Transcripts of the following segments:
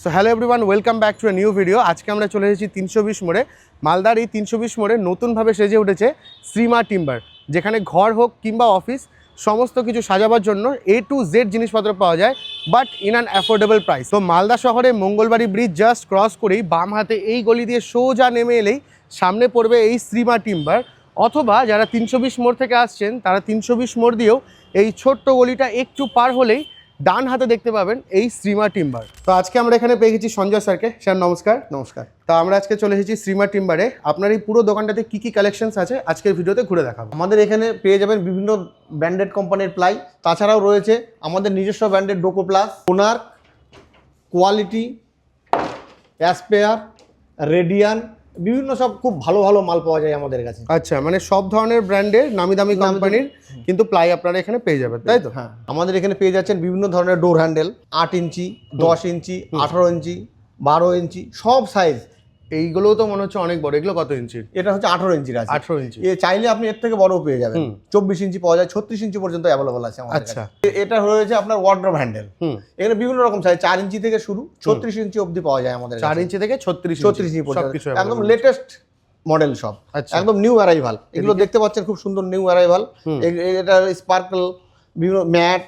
So hello everyone welcome back to a new video আজকে আমরা চলে এসেছি তিনশো বিশ মোড়ে। মালদার এই তিনশো বিশ মোড়ে নতুনভাবে সেজে উঠেছে শ্রীমা টিম্বার, যেখানে ঘর হোক কিংবা অফিস, সমস্ত কিছু সাজাবার জন্য এ টু জেড জিনিসপত্র পাওয়া যায় but in an affordable price তো মালদা শহরে মঙ্গলবাড়ি ব্রিজ জাস্ট ক্রস করেই বাম হাতে এই গলি দিয়ে সোজা নেমে এলেই সামনে পড়বে এই শ্রীমা টিম্বার। অথবা যারা তিনশো বিশ মোড় থেকে আসছেন, তারা তিনশো বিশ মোড় দিয়েও এই ছোট্ট গলিটা একটু পার হলেই ডান হাতে দেখতে পাবেন এই শ্রীমা টিম্বার। তো আজকে আমরা এখানে পেয়ে গেছি সঞ্জয় স্যারকে। স্যার নমস্কার। নমস্কার। তো আমরা আজকে চলে এসেছি শ্রীমা টিম্বারে। আপনার এই পুরো দোকানটাতে কি কি কালেকশনস আছে আজকের ভিডিওতে ঘুরে দেখাবো। আমাদের এখানে পেয়ে যাবেন বিভিন্ন ব্র্যান্ডেড কোম্পানির প্লাই তাছাড়াও রয়েছে আমাদের নিজস্ব ব্র্যান্ডেড ডোকো প্লাস ওনার কোয়ালিটি অ্যাসপেয়ার রেডিয়ান বিভিন্ন সব খুব ভালো ভালো মাল পাওয়া যায় আমাদের কাছে। আচ্ছা মানে সব ধরনের ব্র্যান্ডের নামি দামি কোম্পানির কিন্তু প্লাই আপনারা এখানে পেয়ে যাবেন তাই তো? হ্যাঁ আমাদের এখানে পেয়ে যাচ্ছেন বিভিন্ন ধরনের ডোর হ্যান্ডেল আট ইঞ্চি দশ ইঞ্চি আঠারো ইঞ্চি বারো ইঞ্চি সব সাইজ এইগুলোও তো মনে হচ্ছে অনেক বড়। এগুলো কত ইঞ্চির? এটা হচ্ছে আঠারো ইঞ্চির আছে। আঠারো ইঞ্চি। এ চাইলে আপনি এর থেকে বড়ও পেয়ে যাবেন। চব্বিশ ইঞ্চি পাওয়া যায় ছত্রিশ ইঞ্চি পর্যন্ত অ্যাভেলেবল আছে আমাদের আচ্ছা। এটা রয়েছে আপনার ওয়ার্ড্রপ হ্যান্ডেল এখানে বিভিন্ন রকম সাইজ চার ইঞ্চি থেকে শুরু ছত্রিশ ইঞ্চি অবধি পাওয়া যায় আমাদের চার ইঞ্চি থেকে ছত্রিশ ছত্রিশ ইঞ্চি পর্যন্ত। একদম লেটেস্ট মডেল সব একদম নিউ অ্যারাইভাল এগুলো দেখতে পাচ্ছেন খুব সুন্দর নিউ অ্যারাইভাল। এটা স্পার্কল বিভিন্ন ম্যাট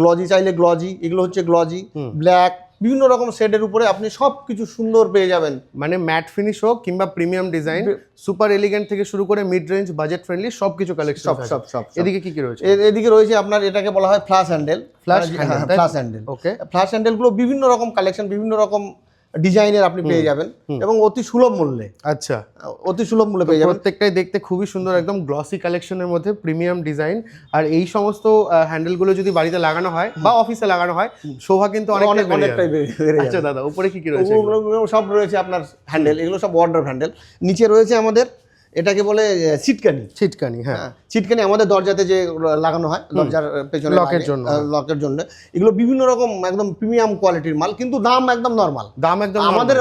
গ্লজি চাইলে গ্লজি এগুলো হচ্ছে গ্লজি ব্ল্যাক বিভিন্ন রকম শেডের উপরে আপনি সব কিছু সুন্দর পেয়ে যাবেন। মানে ম্যাট ফিনিশ হোক কিংবা প্রিমিয়াম ডিজাইন সুপার এলিগেন্ট থেকে শুরু করে মিড রেঞ্জ বাজেট ফ্রেন্ডলি সব কিছু কালেকশন সব সব সব। এদিকে কি কি রয়েছে? এদিকে রয়েছে আপনার এটাকে বলা হয় flash handle flash handle flash flush handle okay flush হ্যান্ডেলগুলো বিভিন্ন রকম কালেকশন বিভিন্ন রকম ডিজাইনের আপনি পেয়ে যাবেন এবং অতি সুলভ মূল্যে। আচ্ছা। অতি সুলভ মূল্যে পেয়ে যাবেন। প্রত্যেকটাই দেখতে খুবই সুন্দর একদম গ্লসি কালেকশনের মধ্যে প্রিমিয়াম ডিজাইন আর এই সমস্ত হ্যান্ডেলগুলো যদি বাড়িতে লাগানো হয় বা অফিসে লাগানো হয় শোভা কিন্তু অনেক অনেক অনেকটাই আচ্ছা দাদা উপরে কি কি রয়েছে সব রয়েছে আপনার হ্যান্ডেল এগুলো সব ওয়ার্ডার হ্যান্ডেল নিচে রয়েছে আমাদের এটাকে বলে সিটকানি ছিটকানি। হ্যাঁ। হ্যাঁ সিটকানি আমাদের দরজাতে যে লাগানো হয় দরজার পেছনে লকের জন্য। লকের জন্য। এগুলো বিভিন্ন রকম একদম প্রিমিয়াম কোয়ালিটির মাল কিন্তু দাম একদম নর্মাল দাম একদম আমাদের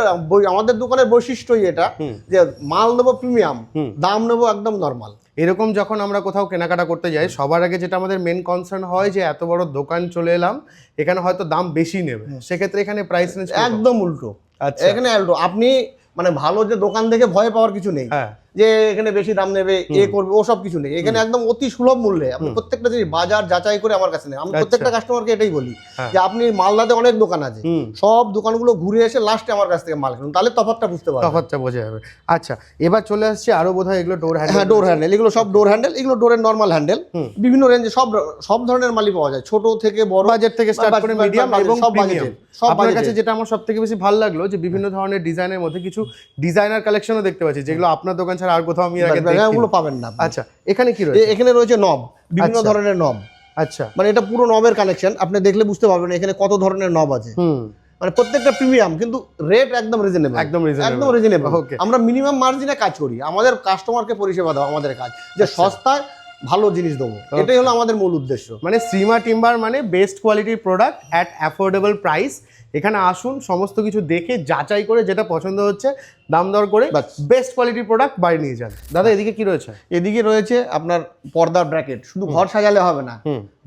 আমাদের দোকানের বৈশিষ্ট্যই এটা যে মাল নেব প্রিমিয়াম দাম নেব একদম নর্মাল এরকম যখন আমরা কোথাও কেনাকাটা করতে যাই সবার আগে যেটা আমাদের মেন কনসার্ন হয় যে এত বড় দোকান চলে এলাম এখানে হয়তো দাম বেশি নেবে। সেক্ষেত্রে এখানে প্রাইস একদম উল্টো। আচ্ছা। এখানে উল্টো। আপনি মানে ভালো যে দোকান দেখে ভয় পাওয়ার কিছু নেই। হ্যাঁ। যে এখানে বেশি দাম নেবে এ করবে ও সব কিছু নেই। এখানে একদম অতি সুলভ মূল্যে আপনি প্রত্যেকটা জিনিস বাজার যাচাই করে আমার কাছে নেই আমি আচ্ছা। প্রত্যেকটা কাস্টমারকে এটাই বলি হ্যাঁ। যে আপনি মালদাতে অনেক দোকান আছে। সব দোকানগুলো ঘুরে এসে লাস্টে আমার কাছ থেকে মাল কিনুন। তাহলে তফাৎটা বুঝতে পারবেন। তফাৎটা বোঝা যাবে। আচ্ছা এবার চলে আসছে আরও বোধহয় এগুলো ডোর হ্যান্ডেল হ্যাঁ ডোর হ্যান্ডেল এগুলো সব ডোর হ্যান্ডেল এগুলো ডোরের নর্মাল হ্যান্ডেল বিভিন্ন রেঞ্জে সব সব ধরনের মালই পাওয়া যায়। ছোট থেকে বড় বাজেট থেকে স্টার্ট করে মিডিয়াম এবং সব বাজেটের, আপনার কাছে যেটা আমার সব থেকে বেশি ভালো লাগল যে বিভিন্ন ধরনের ডিজাইনের মধ্যে কিছু ডিজাইনার কালেকশনও দেখতে পাচ্ছি যেগুলো আপনার দোকান ছাড়া আর কোথাও আমি হ্যাঁ। ওগুলো পাবেন না আচ্ছা এখানে কি রয়েছে? এখানে রয়েছে নব বিভিন্ন আচ্ছা। ধরনের নব। আচ্ছা। মানে এটা পুরো নবের কালেকশন আপনি দেখলে বুঝতে পারবেন এখানে কত ধরনের নব আছে। মানে প্রত্যেকটা প্রিমিয়াম কিন্তু রেট একদম রিজনেবল একদম রিজনেবল একদম রিজনেবল ওকে আমরা মিনিমাম মার্জিনে কাজ করি আমাদের কাস্টমারকে পরিষেবা দাও আমাদের কাজ। যে আচ্ছা। সস্তায় ভালো জিনিস দেবো। এটাই হলো আমাদের মূল উদ্দেশ্য। মানে শ্রীমা টিম্বার মানে বেস্ট কোয়ালিটির প্রোডাক্ট অ্যাট অ্যাফোর্ডেবল প্রাইস এখানে আসুন সমস্ত কিছু দেখে যাচাই করে যেটা পছন্দ হচ্ছে দাম দর করে বাস। বেস্ট কোয়ালিটির প্রোডাক্ট বাড়ি নিয়ে যান। দাদা এদিকে কি রয়েছে? এদিকে রয়েছে আপনার পর্দার ব্র্যাকেট শুধু ঘর সাজালে হবে না।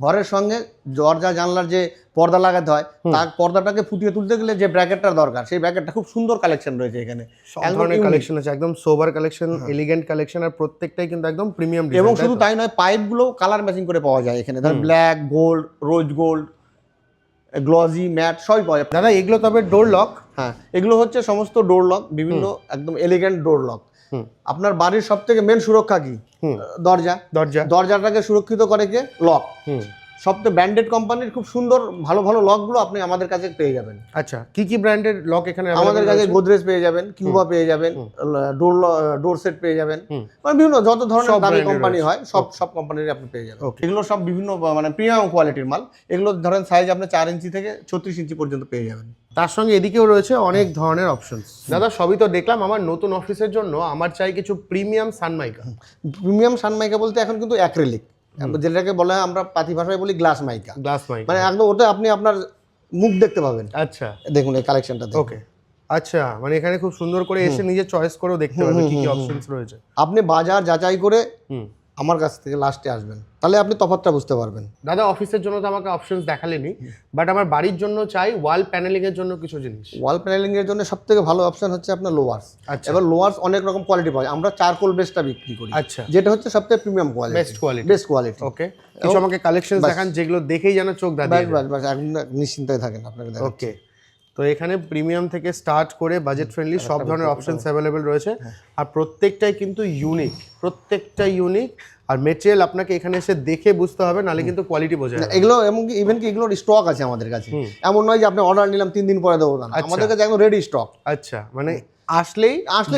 ঘরের সঙ্গে দরজা জানলার যে পর্দা লাগাতে হয় তার পর্দাটাকে ফুটিয়ে তুলতে গেলে যে ব্র্যাকেটটার দরকার সেই ব্র্যাকেটটা খুব সুন্দর কালেকশন রয়েছে এখানে। সব ধরনের কালেকশন আছে একদম সোবার কালেকশন এলিগেন্ট কালেকশন আর প্রত্যেকটাই কিন্তু একদম প্রিমিয়াম এবং শুধু তাই নয় পাইপগুলো কালার ম্যাচিং করে পাওয়া যায় এখানে। ধর black gold rose gold glossy matte সবই পাওয়া যায়। দাদা এগুলো তবে ডোর লক হ্যাঁ এগুলো হচ্ছে সমস্ত ডোর লক বিভিন্ন একদম এলিগেন্ট ডোর লক হুম। আপনার বাড়ির সব থেকে মেন সুরক্ষা কি? দরজা। দরজা। দরজাটাকে সুরক্ষিত করে কে? লক হুম। সব থেকে ব্র্যান্ডেড কোম্পানির খুব সুন্দর ভালো ভালো লকগুলো আপনি আমাদের কাছে পেয়ে যাবেন। আচ্ছা কি কি ব্র্যান্ডের লক এখানে আমাদের কাছে গোদরেজ পেয়ে যাবেন কিউবা পেয়ে যাবেন ডোর ডোর সেট পেয়ে যাবেন। মানে বিভিন্ন যত ধরনের দামি কোম্পানি হয় সব সব কোম্পানির আপনি পেয়ে যাবেন. এগুলো সব বিভিন্ন মানে প্রিমিয়াম কোয়ালিটির মাল। এগুলো ধরেন সাইজ আপনি চার ইঞ্চি থেকে ছত্রিশ ইঞ্চি পর্যন্ত পেয়ে যাবেন। তার সঙ্গে এদিকেও রয়েছে অনেক ধরনের অপশন দাদা সবই তো দেখলাম আমার নতুন অফিসের জন্য আমার চাই কিছু প্রিমিয়াম সানমাইকা প্রিমিয়াম সানমাইকা বলতে এখন কিন্তু অ্যাক্রিলিক যেটাকে বলা হয় আমরা পাতি ভাষায় বলি গ্লাস মাইকা গ্লাস মাইকা মানে একদম ওটা আপনি আপনার মুখ দেখতে পাবেন। আচ্ছা। দেখুন এই কালেকশনটা ওকে আচ্ছা মানে এখানে খুব সুন্দর করে এসে নিজে চয়েস করেও দেখতে পাবেন কি কি অপশনস রয়েছে। আপনি বাজার যাচাই করে আমার কাছ থেকে লাস্টে আসবেন। তাহলে আপনি তফাৎটা বুঝতে পারবেন। দাদা অফিসের জন্য তো আমাকে অপশনস দেখালেনি বাট আমার বাড়ির জন্য চাই ওয়াল প্যানেলিং এর জন্য কিছু জিনিস। ওয়াল প্যানেলিং এর জন্য সব থেকে ভালো অপশন হচ্ছে আপনার লোয়ার্স আচ্ছা। এবার লোয়ার্স অনেক রকম কোয়ালিটি পাওয়া যায়। আমরা চারকোল বেসটা বিক্রি করি। আচ্ছা। যেটা হচ্ছে সবথেকে premium quality best quality best quality okay কিছু আমাকে কালেকশন দেখান যেগুলো দেখেই যেন চোখ বাস দাঁড়িয়ে বাস বাস একদম নিশ্চিন্তায় থাকেন আপনাকে। ওকে তো এখানে প্রিমিয়াম থেকে স্টার্ট করে বাজেট ফ্রেন্ডলি সব ধরনের অপশনস অ্যাভেলেবেল রয়েছে। আর প্রত্যেকটাই কিন্তু ইউনিক প্রত্যেকটা ইউনিক আর মেটেরিয়াল আপনাকে এখানে এসে দেখে বুঝতে হবে নালে কিন্তু কোয়ালিটি বোঝা যাবে না। এগুলো এমনকি ইভেন কি এগুলোর স্টক আছে আমাদের কাছে। এমন নয় যে আপনি অর্ডার নিলাম তিন দিন পরে দেবো না। আমাদের কাছে একদম রেডি স্টক আচ্ছা মানে আসলেই আসলে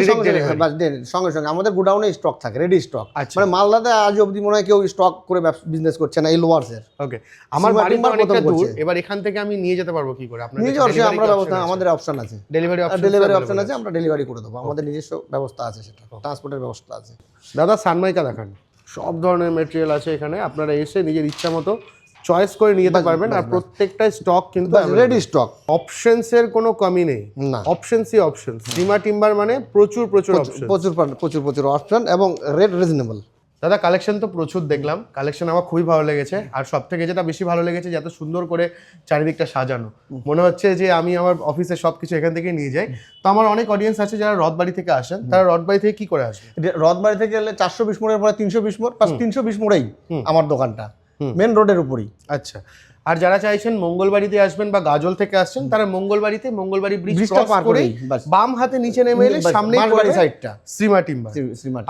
সঙ্গে সঙ্গে আমাদের গোডাউনে স্টক থাকে রেডি স্টক আচ্ছা। মানে মালদাতে আজ অবধি মনে হয় কেউ স্টক করে বিজনেস করছে না এই লোয়ার্সের ওকে আমার বাড়ি অনেকটা দূর এবার এখান থেকে আমি নিয়ে যেতে পারব কি করে? আপনার নিয়ে যাওয়ার আমরা ব্যবস্থা আমাদের অপশন আছে। ডেলিভারি অপশন ডেলিভারি অপশন আছে আমরা ডেলিভারি করে দেবো। আমাদের নিজস্ব ব্যবস্থা আছে সেটা। ট্রান্সপোর্টের ব্যবস্থা আছে। দাদা সানমাইকা দেখান। সব ধরনের মেটেরিয়াল আছে এখানে। আপনারা এসে নিজের ইচ্ছা মতো চয়েস করে নিয়ে যেতে পারবেন। আর প্রত্যেকটা স্টক কিন্তু রেডি স্টক অপশনস এর কোনো কমি নেই। না। অপশনসই অপশনস সিমা টিম্বার মানে প্রচুর প্রচুর অপশন প্রচুর প্রচুর প্রচুর অপশন এবং রেট রিজনেবল দাদা কালেকশন তো প্রচুর দেখলাম। কালেকশন আমার খুবই ভালো লেগেছে। আর সব থেকে যেটা বেশি ভালো লেগেছে যে এত সুন্দর করে চারিদিকটা সাজানো। মনে হচ্ছে যে আমি আমার অফিসে সব কিছু এখান থেকে নিয়ে যাই। তো আমার অনেক অডিয়েন্স আছে যারা রথবাড়ি থেকে আসেন। তারা রথবাড়ি থেকে কি করে আসবে? রথবাড়ি থেকে গেলে চারশো বিশ মোড়ের পরে তিনশো বিশ মোড় তিনশো বিশ মোড়েই আমার দোকানটা। মেন রোডের উপরেই। আচ্ছা। আর যারা চাইছেন মঙ্গলবাড়িতে আসবেন বা গাজল থেকে আসছেন তারা মঙ্গলবাড়িতে মঙ্গলবাড়ি ব্রিজ ব্রিজটা পার করেই, বাম হাতে নিচে নেমে এলে সামনে বাঁশবাড়ি সাইডটা শ্রীমা টিম্বার।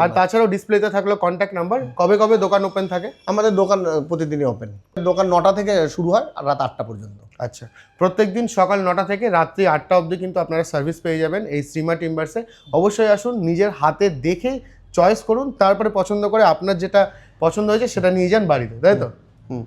আর তাছাড়াও ডিসপ্লেতে থাকল কন্ট্যাক্ট নাম্বার কবে কবে দোকান ওপেন থাকে? আমাদের দোকান প্রতিদিনই ওপেন দোকান নটা থেকে শুরু হয় আর রাত আটটা পর্যন্ত। আচ্ছা প্রত্যেকদিন সকাল নটা থেকে রাত্রি আটটা অবধি কিন্তু আপনারা সার্ভিস পেয়ে যাবেন এই শ্রীমা টিম্বার্সে। অবশ্যই আসুন নিজের হাতে দেখে চয়েস করুন তারপরে পছন্দ করে আপনার যেটা পছন্দ হয়েছে সেটা নিয়ে যান বাড়িতে তাই তো? হুম।